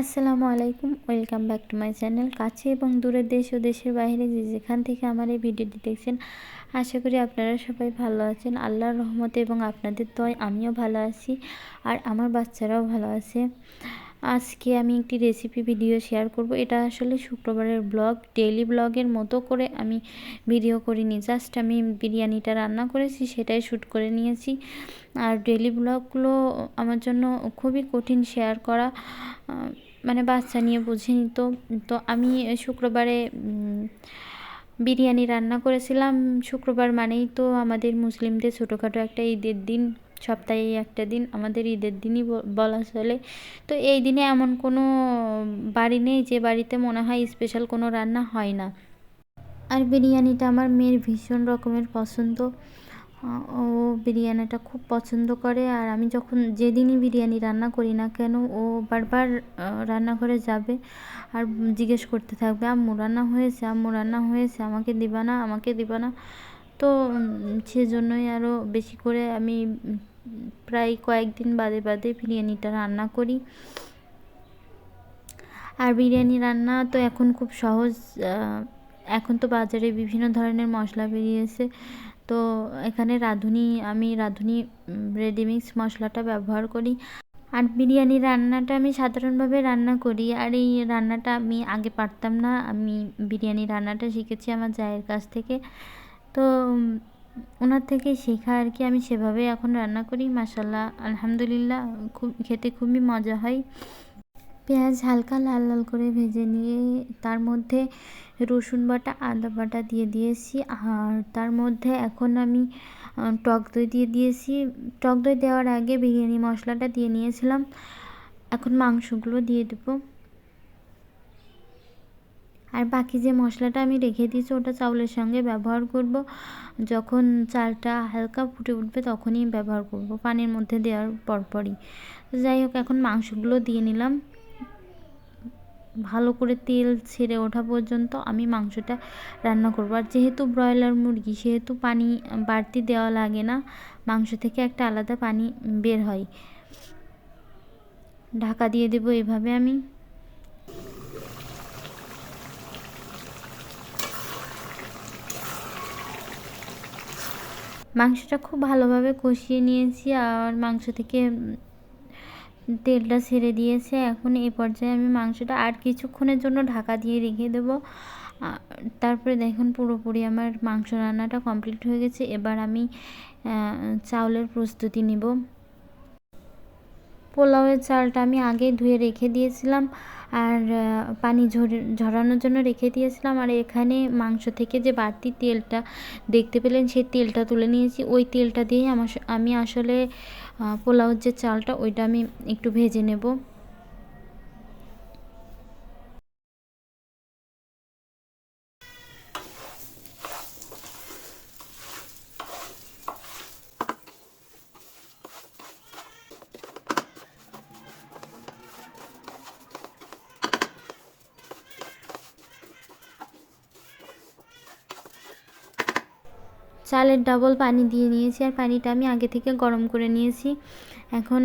আসসালামু আলাইকুম, welcome back to my channel. কাছে এবং দূরের দেশ ও দেশের বাইরে যে যেখান থেকে আমার এই ভিডিওটি দেখছেন, আশা করি আপনারা সবাই ভালো আছেন। আল্লাহর রহমতে এবং আপনাদের দয় আমিও ভালো আছি আর আমার বাচ্চারাও ভালো আছে। আজকে আমি একটি রেসিপি ভিডিও শেয়ার করব। এটা আসলে শুক্রবারের ব্লগ ডেইলি ব্লগের মতো করে আমি ভিডিও করিনি। জাস্ট আমি বিরিয়ানিটা রান্না করেছি, সেটাই শ্যুট করে নিয়েছি। আর ডেইলি ব্লগগুলো আমার জন্য খুবই কঠিন শেয়ার করা। মানে বাচ্চা নিয়ে বুঝে তো তো আমি শুক্রবারে বিরিয়ানি রান্না করেছিলাম। শুক্রবার মানেই তো আমাদের মুসলিমদের ছোটোখাটো একটা ঈদের দিন, সপ্তাহে একটা দিন, আমাদের ঈদের দিনই বলা চলে। তো এই দিনে এমন কোনো বাড়ি নেই যে বাড়িতে মনে হয় স্পেশাল কোনো রান্না হয় না। আর বিরিয়ানিটা আমার মেয়ের ভীষণ রকমের পছন্দ। ও বিরিয়ানিটা খুব পছন্দ করে আর আমি যখন যেদিনই বিরিয়ানি রান্না করি না কেন, ও বারবার রান্নাঘরে যাবে আর জিজ্ঞেস করতে থাকবে, আম্মু, রান্না হয়েছে? আম্মু, রান্না হয়েছে? আমাকে দিবা না? আমাকে দিবা না? তো সেজন্যই আরও বেশি করে আমি প্রায় কয়েকদিন বাদে বাদে বিরিয়ানিটা রান্না করি। আর বিরিয়ানি রান্না তো এখন খুব সহজ এখন তো বাজারে বিভিন্ন ধরনের মশলা বেরিয়েছে। তো এখানে রাঁধুনি, আমি রাঁধুনি রেডিমিক্স মশলাটা ব্যবহার করি। আর বিরিয়ানি রান্নাটা আমি সাধারণভাবে রান্না করি। আর এই রান্নাটা আমি আগে পারতাম না। আমি বিরিয়ানি রান্নাটা শিখেছি আমার জায়ের কাছ থেকে। তো ওনার থেকে শেখা আর কি আমি সেভাবে এখন রান্না করি। মাসাল্লাহ আলহামদুলিল্লাহ, খুব, খেতে খুবই মজা হয়। পেঁয়াজ হালকা লাল লাল করে ভেজে নিয়ে তার মধ্যে রসুন বাটা, আদা বাটা দিয়ে দিয়েছি। আর তার মধ্যে এখন আমি টক দই দিয়ে দিয়েছি। টক দই দেওয়ার আগে বিরিয়ানি মশলাটা দিয়ে নিয়েছিলাম। এখন মাংসগুলো দিয়ে দেবো। আর বাকি যে মশলাটা আমি রেখে দিয়েছি, ওটা চাউলের সঙ্গে ব্যবহার করব। যখন চালটা হালকা ফুটে উঠবে, তখনই ব্যবহার করব, পানির মধ্যে দেওয়ার পরপরই। যাই হোক, এখন মাংসগুলো দিয়ে নিলাম। ভালো করে তেল ছেড়ে ওঠা পর্যন্ত আমি মাংসটা রান্না করব। আর যেহেতু ব্রয়লার মুরগি, সেহেতু পানি বাড়তি দেওয়া লাগে না, মাংস থেকে একটা আলাদা পানি বের হয়। ঢাকা দিয়ে দেবো এভাবে আমি। মাংসটা খুব ভালোভাবে কষিয়ে নিয়েছি, আর মাংস থেকে তেলটা ছেড়ে দিয়েছে। এখন এ পর্যায়ে আমি মাংসটা আর কিছুক্ষণের জন্য ঢাকা দিয়ে রেখে দেব। তারপরে দেখুন পুরোপুরি আমার মাংস রান্নাটা কমপ্লিট হয়ে গেছে। এবার আমি চাউলের প্রস্তুতি নিব। পোলাওয়ের চালটা আমি আগে ধুয়ে রেখে দিয়েছিলাম। আর পানি ঝরানোর জন্য রেখে দিয়েছিলাম। আর এখানে মাংস থেকে যে বাড়তি তেলটা দেখতে পেলেন, সেই তেলটা তুলে নিয়েছি। ওই তেলটা দিয়েই আমার আমি আসলে পোলাওর যে চালটা, ওইটা আমি একটু ভেজে নেব। চালের ডাবল পানি দিয়ে নিয়েছি আর পানিটা আমি আগে থেকে গরম করে নিয়েছি। এখন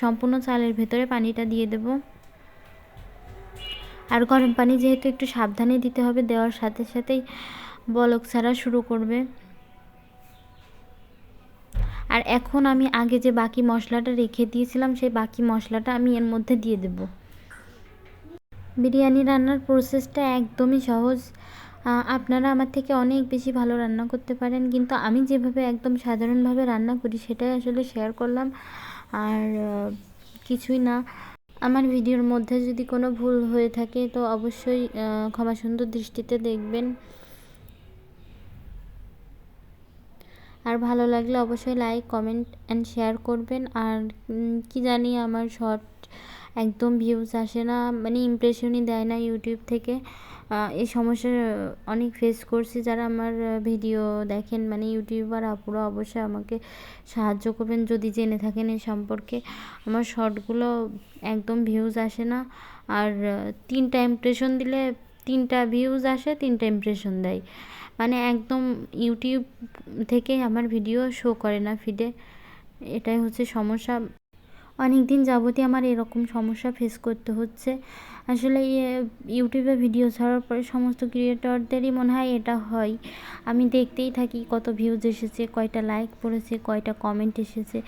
সম্পূর্ণ চালের ভেতরে পানিটা দিয়ে দেব। আর গরম পানি যেহেতু একটু সাবধানে দিতে হবে, দেওয়ার সাথে সাথেই বলক ছাড়া শুরু করবে। আর এখন আমি আগে যে বাকি মশলাটা রেখে দিয়েছিলাম, সেই বাকি মশলাটা আমি এর মধ্যে দিয়ে দেব। বিরিয়ানি রান্নার প্রসেসটা একদমই সহজ। আপনারা আমার থেকে অনেক বেশি ভালো রান্না করতে পারেন। কিন্তু আমি যেভাবে একদম সাধারণভাবে রান্না করি, সেটাই আসলে শেয়ার করলাম। আর কিছুই না। আমার ভিডিওর মধ্যে যদি কোনো ভুল হয়ে থাকে, তো অবশ্যই ক্ষমা সুন্দর দৃষ্টিতে দেখবেন। আর ভালো লাগলে অবশ্যই লাইক কমেন্ট অ্যান্ড শেয়ার করবেন। আর কি জানি আমার শর্ট একদম ভিউজ আসে না মানে ইমপ্রেশনই দেয় না ইউটিউব থেকে। এই সমস্যার অনেক ফেস করছি যারা আমার ভিডিও দেখেন মানে ইউটিউবার আপুরা অবশ্যই আমাকে সাহায্য করবেন যদি জেনে থাকেন এই সম্পর্কে। আমার শর্টগুলো একদম ভিউজ আসে না, আর তিনটা ইমপ্রেশন দিলে তিনটা ভিউজ আসে, তিনটা ইমপ্রেশন দেয়। মানে একদম ইউটিউব থেকে আমার ভিডিও শো করে না ফিডে এটাই হচ্ছে সমস্যা। অনেক দিন যাবতই আমার এরকম সমস্যা ফেস করতে হচ্ছে। আসলে ইউটিউবে ভিডিও ছাড়ার পরে সমস্ত ক্রিয়েটরদেরই মনে হয় এটা হয়। আমি দেখতেই থাকি কত ভিউজ এসেছে, কয়টা লাইক পড়েছে, কয়টা কমেন্ট এসেছে,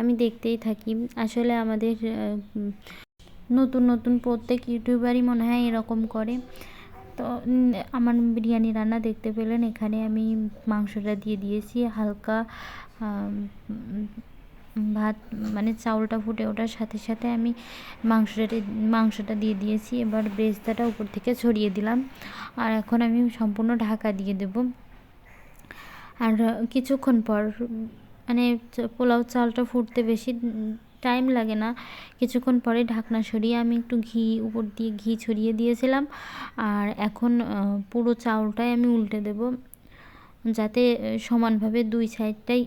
আমি দেখতেই থাকি। আসলে আমাদের নতুন নতুন প্রত্যেক ইউটিউবারই মনে হয় এরকম করে। তো আমার বিরিয়ানি রান্না দেখতে পেলেন, এখানে আমি মাংসটা দিয়ে দিয়েছি, হালকা ভাত মানে চাউলটা ফুটে ওঠার সাথে সাথে আমি মাংসটা মাংসটা দিয়ে দিয়েছি। এবার ব্রেস্তাটা উপর থেকে ছড়িয়ে দিলাম। আর এখন আমি সম্পূর্ণ ঢাকা দিয়ে দেব। আর কিছুক্ষণ পর মানে পোলাও চালটা ফুটতে বেশি টাইম লাগে না। কিছুক্ষণ পরে ঢাকনা সরিয়ে আমি একটু ঘি, উপর দিয়ে ঘি ছড়িয়ে দিয়েছিলাম। আর এখন পুরো চাউলটাই আমি উল্টে দেব। যাতে সমানভাবে দুই সাইডটাই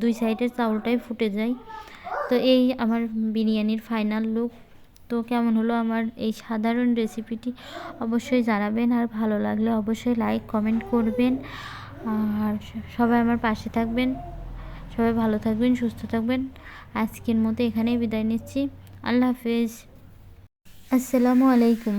দুই সাইডের চাউলটাই ফুটে যায়। তো এই আমার বিরিয়ানির ফাইনাল লুক তো কেমন হলো আমার এই সাধারণ রেসিপিটি অবশ্যই জানাবেন আর ভালো লাগলে অবশ্যই লাইক কমেন্ট করবেন। আর সবাই আমার পাশে থাকবেন। সবাই ভালো থাকবেন, সুস্থ থাকবেন। আজকের মতো এখানেই বিদায় নিচ্ছি। আল্লাহ হাফিজ। আসসালামু আলাইকুম।